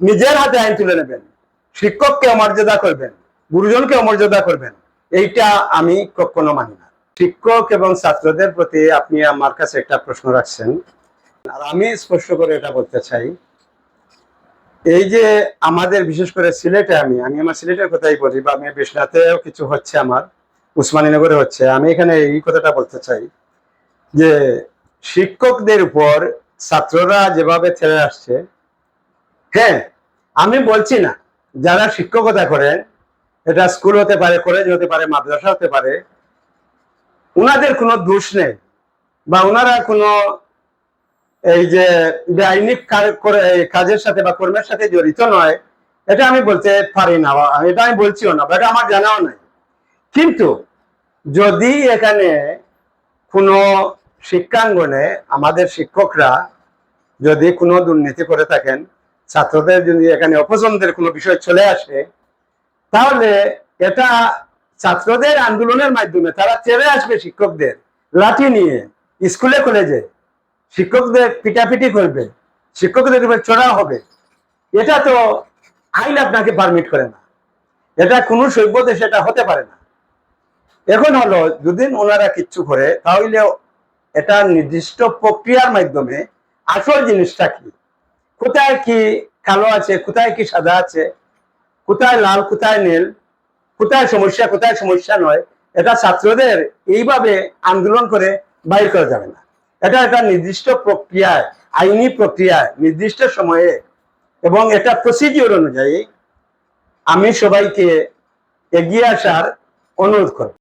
নিজের হাতে আইন তুলে নেবেন। শিক্ষককে অমর্যাদা করবেন, গুরুজনকে অমর্যাদা করবেন, এইটা আমি কখনো মানি না। শিক্ষক এবং ছাত্রদের প্রতি আপনি আমার কাছে একটা প্রশ্ন রাখছেন। আর আমি স্পষ্ট করে এটা বলতে চাই। এই যে আমাদের বিশেষ করে সিলেটে আমি আমি আমার সিলেটের কথাই বলি, বা আমি বিশ্বনাথেও কিছু হচ্ছে আমার, উসমানীনগরে হচ্ছে। আমি এখানে এই কথাটা বলতে চাই যে শিক্ষকদের উপর ছাত্ররা যেভাবে ছেড়ে আসছে হ্যাঁ আমি বলছি না, যারা শিক্ষকতা করেন, এটা স্কুল হতে পারে কলেজ হতে পারে, মাদ্রাসা হতে পারে ওনাদের কোনো দোষ নেই বা ওনারা কোনো এই যে বেআইনি করে- কাজের সাথে বা কর্মের সাথে জড়িত নয়, এটা আমি বলতে পারি না, এটা আমি বলছিও না বা এটা আমার জানাও নাই। কিন্তু যদি এখানে কোনো শিক্ষাঙ্গনে আমাদের শিক্ষকরা যদি কোনো দুর্নীতি করে থাকেন ছাত্রদের যদি এখানে অপছন্দের কোনো বিষয় চলে আসে, তাহলে এটা ছাত্রদের আন্দোলনের মাধ্যমে, তারা চেড়ে আসবে শিক্ষকদের লাঠি নিয়ে স্কুলে, কলেজে। শিক্ষকদের পিটাপিটি করবে, শিক্ষকদের উপর চড়া হবে। এটা তো আইন আপনাকে পারমিট করে না। এটা কোনো সভ্য দেশে এটা হতে পারে না। এখন হলো যদি ওনারা কিচ্ছু করে তাহলে এটা নির্দিষ্ট প্রক্রিয়ার মাধ্যমে আসল জিনিসটা কি? কোথায় কি কালো আছে, কোথায় কি সাদা আছে, কোথায় লাল, কোথায় নীল, কোথায় সমস্যা কোথায় সমস্যা নয়, এটা ছাত্রদের এইভাবে আন্দোলন করে বাইর করা যাবে না। এটা একটা নির্দিষ্ট প্রক্রিয়ায়, আইনি প্রক্রিয়ায়, নির্দিষ্ট সময়ে এবং এটা প্রসিডিওর অনুযায়ী আমি সবাইকে এগিয়ে আসার অনুরোধ করব।